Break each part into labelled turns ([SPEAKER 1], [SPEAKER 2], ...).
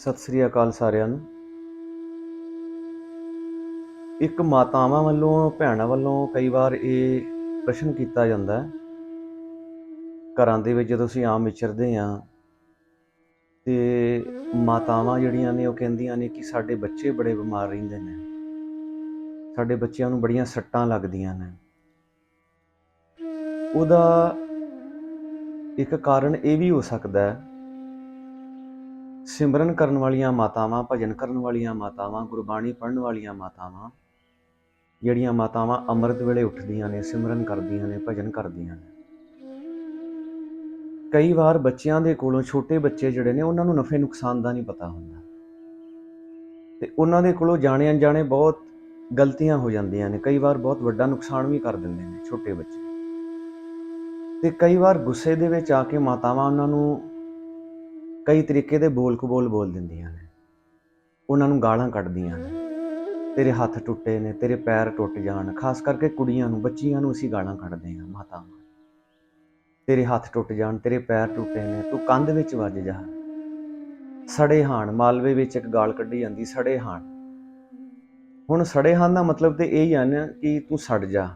[SPEAKER 1] ਸਤਿ ਸ੍ਰੀ ਅਕਾਲ ਸਾਰਿਆਂ ਨੂੰ। ਇੱਕ ਮਾਤਾਵਾਂ ਵੱਲੋਂ, ਭੈਣਾਂ ਵੱਲੋਂ ਕਈ ਵਾਰ ਇਹ ਪ੍ਰਸ਼ਨ ਕੀਤਾ ਜਾਂਦਾ ਹੈ। ਘਰਾਂ ਦੇ ਵਿੱਚ ਜਦੋਂ ਅਸੀਂ ਆਮ ਵਿਚਰਦੇ ਹਾਂ, ਤੇ ਮਾਤਾਵਾਂ ਜਿਹੜੀਆਂ ਨੇ ਉਹ ਕਹਿੰਦੀਆਂ ਨੇ ਕਿ ਸਾਡੇ ਬੱਚੇ ਬੜੇ ਬਿਮਾਰ ਰਹਿੰਦੇ ਨੇ। ਸਾਡੇ ਬੱਚਿਆਂ ਨੂੰ ਬੜੀਆਂ ਸੱਟਾਂ ਲੱਗਦੀਆਂ ਨੇ। ਉਹਦਾ ਇੱਕ ਕਾਰਨ ਇਹ ਵੀ ਹੋ ਸਕਦਾ ਹੈ ਸਿਮਰਨ ਕਰਨ ਵਾਲੀਆਂ ਮਾਤਾਵਾਂ, ਭਜਨ ਕਰਨ ਵਾਲੀਆਂ ਮਾਤਾਵਾਂ, ਗੁਰਬਾਣੀ ਪੜ੍ਹਨ ਵਾਲੀਆਂ ਮਾਤਾਵਾਂ, ਜਿਹੜੀਆਂ ਮਾਤਾਵਾਂ ਅੰਮ੍ਰਿਤ ਵੇਲੇ ਉੱਠਦੀਆਂ ਨੇ, ਸਿਮਰਨ ਕਰਦੀਆਂ ਨੇ, ਭਜਨ ਕਰਦੀਆਂ ਨੇ। ਕਈ ਵਾਰ ਬੱਚਿਆਂ ਦੇ ਕੋਲੋਂ ਛੋਟੇ ਬੱਚੇ ਜਿਹੜੇ ਨੇ, ਉਹਨਾਂ ਨੂੰ ਨਫੇ ਨੁਕਸਾਨ ਦਾ ਨਹੀਂ ਪਤਾ ਹੁੰਦਾ। ਤੇ ਉਹਨਾਂ ਦੇ ਕੋਲੋਂ ਜਾਣੇ ਅਣਜਾਣੇ ਬਹੁਤ ਗਲਤੀਆਂ ਹੋ ਜਾਂਦੀਆਂ ਨੇ। ਕਈ ਵਾਰ ਬਹੁਤ ਵੱਡਾ ਨੁਕਸਾਨ ਵੀ ਕਰ ਦਿੰਦੇ ਨੇ ਛੋਟੇ ਬੱਚੇ। ਤੇ ਕਈ ਵਾਰ ਗੁੱਸੇ ਦੇ ਵਿੱਚ ਆ ਕੇ ਮਾਤਾਵਾਂ ਉਹਨਾਂ ਨੂੰ ਕਈ ਤਰੀਕੇ ਦੇ ਬੋਲ ਕਬੋਲ ਬੋਲ ਦਿੰਦੀਆਂ ਨੇ। ਉਹਨਾਂ ਨੂੰ ਗਾਲਾਂ ਕੱਢਦੀਆਂ ਨੇ। ਤੇਰੇ ਹੱਥ ਟੁੱਟੇ ਨੇ, ਤੇਰੇ ਪੈਰ ਟੁੱਟ ਜਾਣ। ਖਾਸ ਕਰਕੇ ਕੁੜੀਆਂ ਨੂੰ, ਬੱਚੀਆਂ ਨੂੰ ਅਸੀਂ ਗਾਲਾਂ ਕੱਢਦੇ ਹਾਂ ਮਾਤਾਵਾਂ ਤੇਰੇ ਹੱਥ ਟੁੱਟ ਜਾਣ, ਤੇਰੇ ਪੈਰ ਟੁੱਟੇ ਨੇ, ਤੂੰ ਕੰਧ ਵਿੱਚ ਵੱਜ ਜਾ। ਸੜੇ ਹਾਣ, ਮਾਲਵੇ ਵਿੱਚ ਇੱਕ ਗਾਲ ਕੱਢੀ ਜਾਂਦੀ, ਸੜੇ ਹਾਣ। ਹੁਣ ਸੜੇ ਹਾਣ ਦਾ ਮਤਲਬ ਤੇ ਇਹ ਹੀ ਆ ਨਾ ਕਿ ਤੂੰ ਸੜ ਜਾ।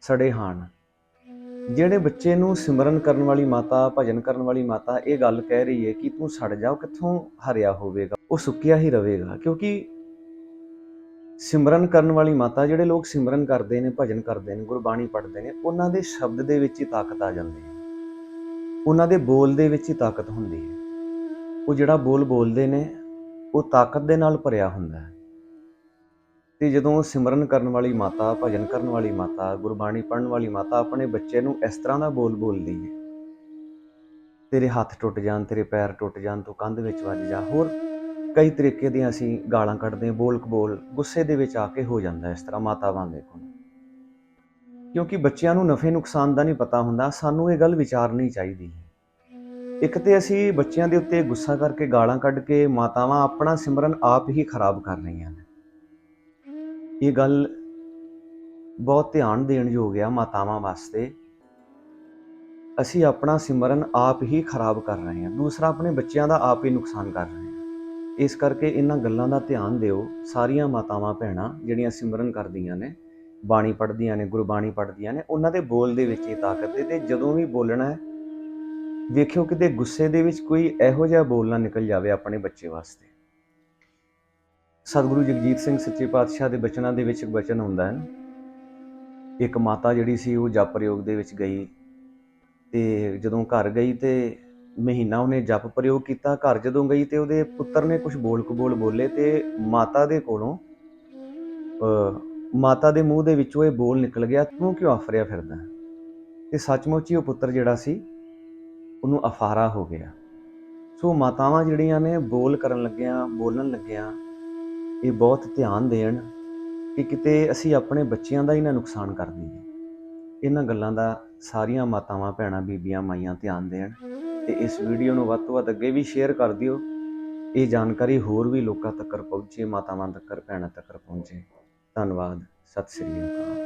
[SPEAKER 1] ਸੜੇ ਹਾਣ। ਜਿਹੜੇ ਬੱਚੇ ਨੂੰ ਸਿਮਰਨ ਕਰਨ ਵਾਲੀ ਮਾਤਾ, ਭਜਨ ਕਰਨ ਵਾਲੀ ਮਾਤਾ ਇਹ ਗੱਲ ਕਹਿ ਰਹੀ ਹੈ ਕਿ ਤੂੰ ਸੜ ਜਾ ਕਿੱਥੋਂ ਹਰਿਆ ਹੋਵੇਗਾ? ਉਹ ਸੁੱਕਿਆ ਹੀ ਰਹੇਗਾ, ਕਿਉਂਕਿ ਸਿਮਰਨ ਕਰਨ ਵਾਲੀ ਮਾਤਾ, ਜਿਹੜੇ ਲੋਕ ਸਿਮਰਨ ਕਰਦੇ ਨੇ, ਭਜਨ ਕਰਦੇ ਨੇ, ਗੁਰਬਾਣੀ ਪੜ੍ਹਦੇ ਨੇ, ਉਹਨਾਂ ਦੇ ਸ਼ਬਦ ਦੇ ਵਿੱਚ ਹੀ ਤਾਕਤ ਆ ਜਾਂਦੀ ਹੈ। ਉਹਨਾਂ ਦੇ ਬੋਲ ਦੇ ਵਿੱਚ ਹੀ ਤਾਕਤ ਹੁੰਦੀ ਹੈ। ਉਹ ਜਿਹੜਾ ਬੋਲ ਬੋਲਦੇ ਨੇ, ਉਹ ਤਾਕਤ ਦੇ ਨਾਲ ਭਰਿਆ ਹੁੰਦਾ ਹੈ। ਤੇ ਜਦੋਂ ਸਿਮਰਨ ਕਰਨ ਵਾਲੀ ਮਾਤਾ, ਭਜਨ ਕਰਨ ਵਾਲੀ ਮਾਤਾ, ਗੁਰਬਾਣੀ ਪੜ੍ਹਨ ਵਾਲੀ ਮਾਤਾ ਆਪਣੇ ਬੱਚੇ ਨੂੰ ਇਸ ਤਰ੍ਹਾਂ ਦਾ ਬੋਲ ਬੋਲਦੀ ਹੈ। ਤੇਰੇ ਹੱਥ ਟੁੱਟ ਜਾਣ, ਤੇਰੇ ਪੈਰ ਟੁੱਟ ਜਾਣ ਤੂੰ ਕੰਧ ਵਿੱਚ ਵੱਜ ਜਾ। ਹੋਰ ਕਈ ਤਰੀਕੇ ਦੀਆਂ ਅਸੀਂ ਗਾਲਾਂ ਕੱਢਦੇ ਬੋਲ ਕਬੋਲ ਗੁੱਸੇ ਦੇ ਵਿੱਚ ਆ ਕੇ ਹੋ ਜਾਂਦਾ ਇਸ ਤਰ੍ਹਾਂ ਮਾਤਾਵਾਂ ਦੇ ਕੋਲ। ਕਿਉਂਕਿ ਬੱਚਿਆਂ ਨੂੰ ਨਫੇ ਨੁਕਸਾਨ ਦਾ ਨਹੀਂ ਪਤਾ ਹੁੰਦਾ, ਸਾਨੂੰ ਇਹ ਗੱਲ ਵਿਚਾਰਨੀ ਚਾਹੀਦੀ ਹੈ। ਇੱਕ ਤੇ ਅਸੀਂ ਬੱਚਿਆਂ ਦੇ ਉੱਤੇ ਗੁੱਸਾ ਕਰਕੇ ਗਾਲਾਂ ਕੱਢ ਕੇ ਮਾਤਾਵਾਂ ਆਪਣਾ ਸਿਮਰਨ ਆਪ ਹੀ ਖਰਾਬ ਕਰ ਰਹੀਆਂ ਨੇ। ਇਹ ਗੱਲ ਬਹੁਤ ਧਿਆਨ ਦੇਣ ਯੋਗ ਆ ਮਾਤਾਵਾਂ ਵਾਸਤੇ। ਅਸੀਂ ਆਪਣਾ ਸਿਮਰਨ ਆਪ ਹੀ ਖਰਾਬ ਕਰ ਰਹੇ ਹਾਂ। ਦੂਸਰਾ, ਆਪਣੇ ਬੱਚਿਆਂ ਦਾ ਆਪ ਹੀ ਨੁਕਸਾਨ ਕਰ ਰਹੇ ਹਾਂ। ਇਸ ਕਰਕੇ ਇਹਨਾਂ ਗੱਲਾਂ ਦਾ ਧਿਆਨ ਦਿਓ। ਸਾਰੀਆਂ ਮਾਤਾਵਾਂ ਭੈਣਾਂ ਜਿਹੜੀਆਂ ਸਿਮਰਨ ਕਰਦੀਆਂ ਨੇ, ਬਾਣੀ ਪੜ੍ਹਦੀਆਂ ਨੇ, ਗੁਰਬਾਣੀ ਪੜ੍ਹਦੀਆਂ ਨੇ, ਉਹਨਾਂ ਦੇ ਬੋਲ ਦੇ ਵਿੱਚ ਇਹ ਤਾਕਤ ਹੈ ਤੇ ਜਦੋਂ ਵੀ ਬੋਲਣਾ ਹੈ, ਵੇਖਿਓ ਕਿਤੇ ਗੁੱਸੇ ਦੇ ਵਿੱਚ ਕੋਈ ਇਹੋ ਜਿਹਾ ਬੋਲ ਨਾ ਨਿਕਲ ਜਾਵੇ ਆਪਣੇ ਬੱਚੇ ਵਾਸਤੇ। ਸਤਿਗੁਰੂ ਜਗਜੀਤ ਸਿੰਘ ਸੱਚੇ ਪਾਤਸ਼ਾਹ ਦੇ ਬਚਨਾਂ ਦੇ ਵਿੱਚ ਇੱਕ ਬਚਨ ਹੁੰਦਾ ਹੈ ਇੱਕ ਮਾਤਾ ਜਿਹੜੀ ਸੀ ਉਹ ਜਪ ਪ੍ਰਯੋਗ ਦੇ ਵਿੱਚ ਗਈ ਤੇ ਜਦੋਂ ਘਰ ਗਈ ਤੇ ਮਹੀਨਾ ਉਹਨੇ ਜਪ ਪ੍ਰਯੋਗ ਕੀਤਾ, ਘਰ ਜਦੋਂ ਗਈ ਤੇ ਉਹਦੇ ਪੁੱਤਰ ਨੇ ਕੁਝ ਬੋਲ ਕਬੋਲ ਬੋਲੇ ਤੇ ਮਾਤਾ ਦੇ ਕੋਲੋਂ ਮਾਤਾ ਦੇ ਮੂੰਹ ਦੇ ਵਿੱਚੋਂ ਇਹ ਬੋਲ ਨਿਕਲ ਗਿਆ, ਤੂੰ ਕਿਉਂ ਆਫਰਿਆ ਫਿਰਦਾ? ਤੇ ਸੱਚਮੁੱਚ ਹੀ ਉਹ ਪੁੱਤਰ ਜਿਹੜਾ ਸੀ, ਉਹਨੂੰ ਅਫਾਰਾ ਹੋ ਗਿਆ। ਸੋ ਮਾਤਾਵਾਂ ਜਿਹੜੀਆਂ ਨੇ ਬੋਲ ਕਰਨ ਲੱਗਿਆਂ, ਬੋਲਣ ਲੱਗਿਆਂ ਇਹ ਬਹੁਤ ਧਿਆਨ ਦੇਣ ਕਿ ਕਿਤੇ ਅਸੀਂ ਆਪਣੇ ਬੱਚਿਆਂ ਦਾ ਹੀ ਨਾ ਨੁਕਸਾਨ ਕਰ ਦਈਏ। ਇਹਨਾਂ ਗੱਲਾਂ ਦਾ ਸਾਰੀਆਂ ਮਾਤਾਵਾਂ, ਭੈਣਾਂ, ਬੀਬੀਆਂ, ਮਾਈਆਂ ਧਿਆਨ ਦੇਣ ਤੇ ਇਸ ਵੀਡੀਓ ਨੂੰ ਵੱਧ ਤੋਂ ਵੱਧ ਅੱਗੇ ਵੀ ਸ਼ੇਅਰ ਕਰ ਦਿਓ। ਇਹ ਜਾਣਕਾਰੀ ਹੋਰ ਵੀ ਲੋਕਾਂ ਤੱਕ ਪਹੁੰਚੇ, ਮਾਤਾਵਾਂ ਤੱਕ, ਭੈਣਾਂ ਤੱਕ ਪਹੁੰਚੇ। ਧੰਨਵਾਦ, ਸਤਿ ਸ੍ਰੀ ਅਕਾਲ।